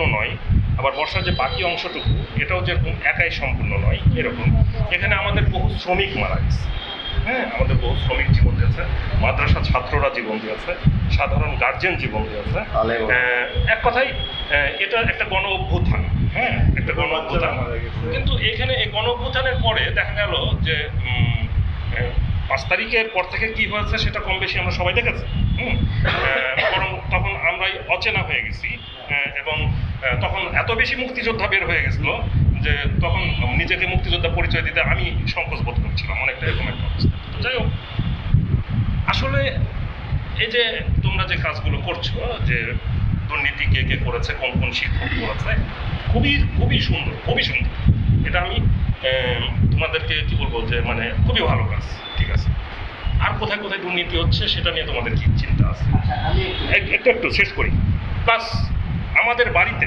সম্পূর্ণ নয় আবার বর্ষার যে বাকি অংশটুকু এটাও যেরকম একাই সম্পূর্ণ নয় এরকম। এখানে আমাদের বহু শ্রমিক মারা গেছে। হ্যাঁ আমাদের বহু শ্রমিক জীবন দিয়েছে মাদ্রাসা ছাত্ররা জীবন দিয়েছে সাধারণ গার্জেন জীবন দিয়েছে। এক কথাই এটা একটা গণ অভ্যুত্থান। হ্যাঁ একটা গণ অভ্যুত্থান। কিন্তু এখানে এই গণ অভ্যুত্থানের পরে দেখা গেল যে পাঁচ তারিখের পর থেকে কি হয়েছে সেটা কম বেশি আমরা সবাই দেখেছি। হুম? বরং তখন আমরাই অচেনা হয়ে গেছি। এবং তখন এত বেশি মুক্তিযোদ্ধা বের হয়ে গেছিল যে তখন নিজেকে মুক্তিযোদ্ধা পরিচয় দিতে আমি সংকোচ বোধ করছিলাম অনেকটা এরকম একটা অবস্থা। তো যাই হোক আসলে এই যে তোমরা যে কাজগুলো করছ যে দুর্নীতি কে কে করেছে কোন কোন শিক্ষক করেছে খুবই খুবই সুন্দর খুবই সুন্দর। এটা আমি তোমাদেরকে কি বলব যে মানে খুবই ভালো কাজ ঠিক আছে? আর কোথায় কোথায় দুর্নীতি হচ্ছে সেটা নিয়ে তোমাদের কি চিন্তা আছে? আচ্ছা আমি একটু একটু শেষ করি। প্লাস আমাদের বাড়িতে,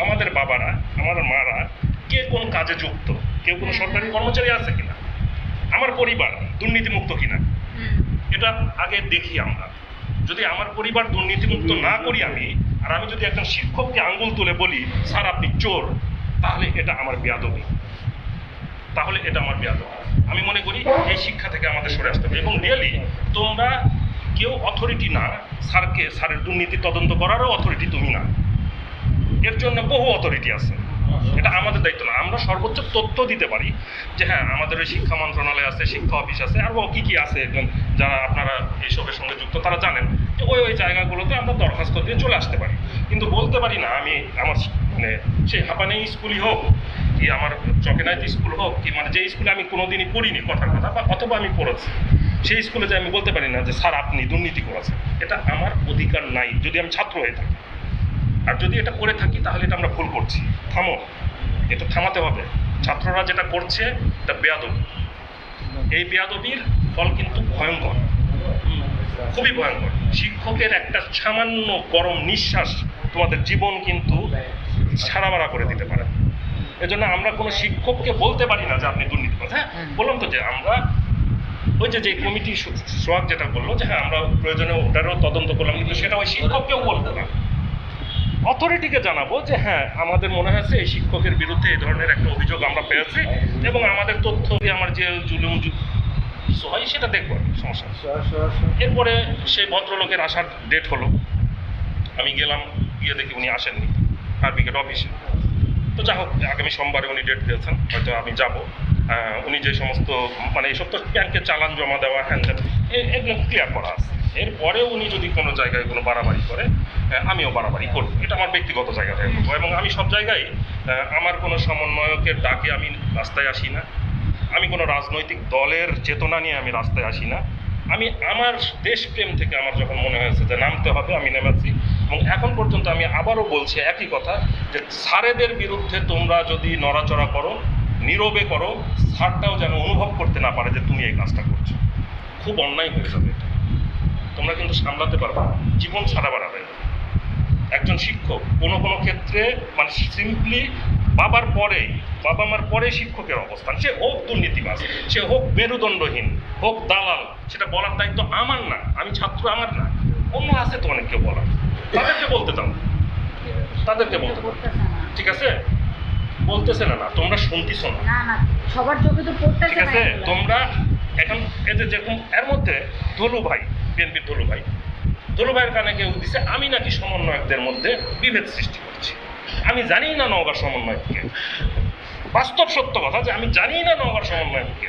আমাদের বাবারা আমার মারা কে কোন কাজে যুক্ত, কেউ কোনো সরকারি কর্মচারী আছে কিনা? আমার পরিবার দুর্নীতিমুক্ত কিনা? এটা আগে দেখি আমরা। যদি আমার পরিবার দুর্নীতিমুক্ত না করি আমি, আর আমি যদি একজন শিক্ষককে আঙ্গুল তুলে বলি, স্যার, আপনি চোর, তাহলে এটা আমার বেয়াদবি। তাহলে এটা আমার বেয়াদবি। আমি মনে করি এই শিক্ষা থেকে আমাদের সরে আসতে হবে। এবং রিয়েলি তোমরা কেউ অথরিটি না, স্যারকে, স্যারের দুর্নীতি তদন্ত করারও অথরিটি তুমি না। এর জন্য বহু অথরিটি আছে। এটা আমাদের দায়িত্ব না। আমরা সর্বোচ্চ তথ্য দিতে পারি যে হ্যাঁ আমাদের ওই শিক্ষা মন্ত্রণালয় আছে, শিক্ষা অফিস আছে আরও কি কি আছে একজন যারা আপনারা এইসবের সঙ্গে যুক্ত, তারা জানেন যে, ওই ওই জায়গাগুলোতে আমরা দরখাস্ত দিয়ে চলে আসতে পারি। কিন্তু বলতে পারি না, আমি আমার মানে সেই হাঁপানি স্কুলই হোক, কি আমার চকেনাইত স্কুল হোক, কি মানে যে স্কুলে আমি কোনোদিনই পড়িনি, কথার কথা, বা অথবা আমি পড়েছি, সেই স্কুলে যে আমি বলতে পারি না যে, স্যার, আপনি দুর্নীতি করেছেন। এটা আমার অধিকার নাই, যদি আমি ছাত্র হয়ে থাকি। আর যদি এটা করে থাকি তাহলে এটা আমরা ভুল করছি। থামো। এটা থামাতে হবে। ছাত্ররা যেটা করছে এটা বেয়াদবি। এই বেয়াদবির ফল কিন্তু ভয়ঙ্কর। খুবই ভয়ঙ্কর। শিক্ষকের একটা সামান্য গরম নিঃশ্বাস তোমাদের জীবন কিন্তু সারাবাড়া করে দিতে পারে। এজন্য আমরা কোনো শিক্ষককে বলতে পারি না যে আপনি দুর্নীতি করেন হ্যাঁ। বললাম তো যে আমরা ওই যে যে কমিটি সো- সোহাগ যেটা বলল যে হ্যাঁ আমরা প্রয়োজনে ওটারও তদন্ত করলাম কিন্তু সেটা ওই শিক্ষককেও বলব না। অথরিটিকে জানাব যে হ্যাঁ আমাদের মনে হয়েছে এই শিক্ষকের বিরুদ্ধে এই ধরনের একটা অভিযোগ আমরা পেয়েছি এবং আমাদের তথ্য দিয়ে আমার যে জুলুম কিছু হয় সেটা দেখব সমস্যা। এরপরে সেই ভদ্রলোকের আসার ডেট হলো। আমি গেলাম গিয়ে দেখি উনি আসেননি সার্টিফিকেট অফিসে তো যা হোক আগামী সোমবারে উনি ডেট দিয়েছেন হয়তো আমি যাব। উনি যে সমস্ত মানে এইসব তো ব্যাংকে চালান জমা দেওয়া হ্যান এগুলো ক্লিয়ার করা আছে। এরপরে উনি যদি কোনো জায়গায় কোনো বাড়াবাড়ি করে আমিও বাড়াবাড়ি করব এটা আমার ব্যক্তিগত জায়গা থেকে এবং আমি সব জায়গায় আমার কোনো সমন্বয়কের ডাকে আমি রাস্তায় আসি না। আমি কোনো রাজনৈতিক দলের চেতনা নিয়ে আমি রাস্তায় আসি না। আমি আমার দেশপ্রেম থেকে আমার যখন মনে হয়েছে যে নামতে হবে, আমি নেমেছি। এবং এখন পর্যন্ত আমি আবারও বলছি একই কথা যে সারেদের বিরুদ্ধে তোমরা যদি নড়াচড়া করো, নীরবে করো সারটাও যেন অনুভব করতে না পারে যে তুমি এই কাজটা করছ। খুব অন্যায় হয়ে যাবে তোমরা কিন্তু সামলাতে পারবে। জীবন ছাড়া বাড়াবে একজন শিক্ষক কোনো কোনো ক্ষেত্রে মানে সিম্পলি বাবার পরেই বাবা মার পরে শিক্ষকের অবস্থান। সে হোক দুর্নীতিবাজ সে হোক মেরুদণ্ডহীন হোক দালাল সেটা বলার দায়িত্ব আমার না আমি ছাত্র আমার না। অন্য আছে তো অনেক কেউ বলার। তাদেরকে বলতে দাও। তাদেরকে বলতে দাও। ঠিক আছে? বলতেছে না না তোমরা শুনতেছো না। সবার চোখে তো ঠিক আছে? তোমরা এখন যে যেরকম এর মধ্যে ধলু ভাই বিএনপির ধলু ভাই। ধলু ভাইয়ের কানে কেউ দিছে, আমি নাকি সমন্বয়কদের মধ্যে বিভেদ সৃষ্টি করছি। আমি জানি না নওগাঁ সমন্বয়ককে। বাস্তব সত্য কথা যে আমি জানি না নওগাঁ সমন্বয়ককে।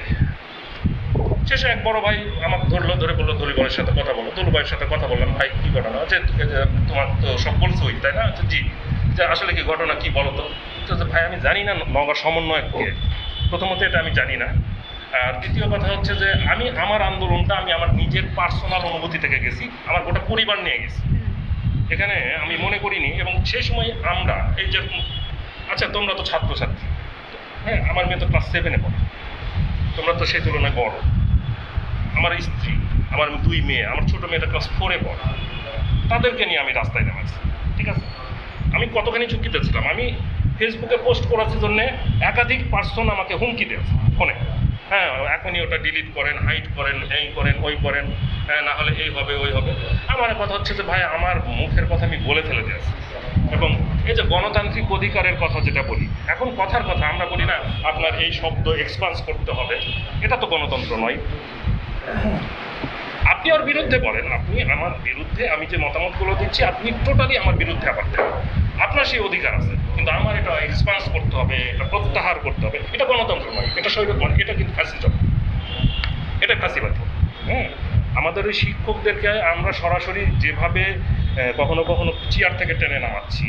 শেষে এক বড় ভাই আমাকে ধরলো, ধরে বলল ভাইয়ের সাথে কথা বলো। ধলু ভাইয়ের সাথে কথা বললাম, ভাই, কি ঘটনা? যে যে তোমার তো সব বলছোই তাই না? যে জি। যে আসলে কি ঘটনা, কি বলো তো? ভাই, আমি জানি না নওগাঁ সমন্বয়ককে। প্রথমত এটা আমি জানি না। আর দ্বিতীয় কথা হচ্ছে যে আমি আমার আন্দোলনটা আমি আমার নিজের পার্সোনাল অনুভূতি থেকে গেছি। আমার গোটা পরিবার নিয়ে গেছি। এখানে আমি মনে করিনি এবং সেই সময় আমরা এই যে আচ্ছা তোমরা তো ছাত্রছাত্রী। হ্যাঁ আমার মেয়ে তো ক্লাস সেভেনে পড়ে। তোমরা তো সেই তুলনায় বড়। আমার স্ত্রী আমার দুই মেয়ে আমার ছোট মেয়েটা ক্লাস ফোরে পড়ে। তাদেরকে নিয়ে আমি রাস্তায় নেমেছি ঠিক আছে? আমি কতখানি ঝুঁকিতে ছিলাম? আমি ফেসবুকে পোস্ট করার জন্য একাধিক পার্সন আমাকে হুমকি দিয়েছে ফোনে হ্যাঁ এখনই ওটা ডিলিট করেন হাইট করেন, এই করেন, ওই করেন হ্যাঁ না হলে এই হবে, ওই হবে। আমার কথা হচ্ছে যে, ভাই, আমার মুখের কথা আমি বলে ফেলে দিয়েছি। এবং এই যে গণতান্ত্রিক অধিকারের কথা যেটা বলি, এখন কথার কথা আমরা বলি না, আপনার এই শব্দ এক্সপান্স করতে হবে, এটা তো গণতন্ত্র নয়। আপনি ওর বিরুদ্ধে বলেন, আপনি আমার বিরুদ্ধে, আমি যে মতামতগুলো দিচ্ছি, আপনি টোটালি আমার বিরুদ্ধে আবার দেন। আপনার সেই অধিকার আছে, কিন্তু আমার এটা এক্সপান্স করতে হবে, এটা প্রত্যাহার করতে হবে। এটা গণতন্ত্র নয়, এটা নয়, এটা কিন্তু ফ্যাসিজম এটা ফ্যাসিবাদী হ্যাঁ আমাদের ওই শিক্ষকদেরকে আমরা সরাসরি যেভাবে কখনো কখনো চেয়ার থেকে টেনে নামাচ্ছি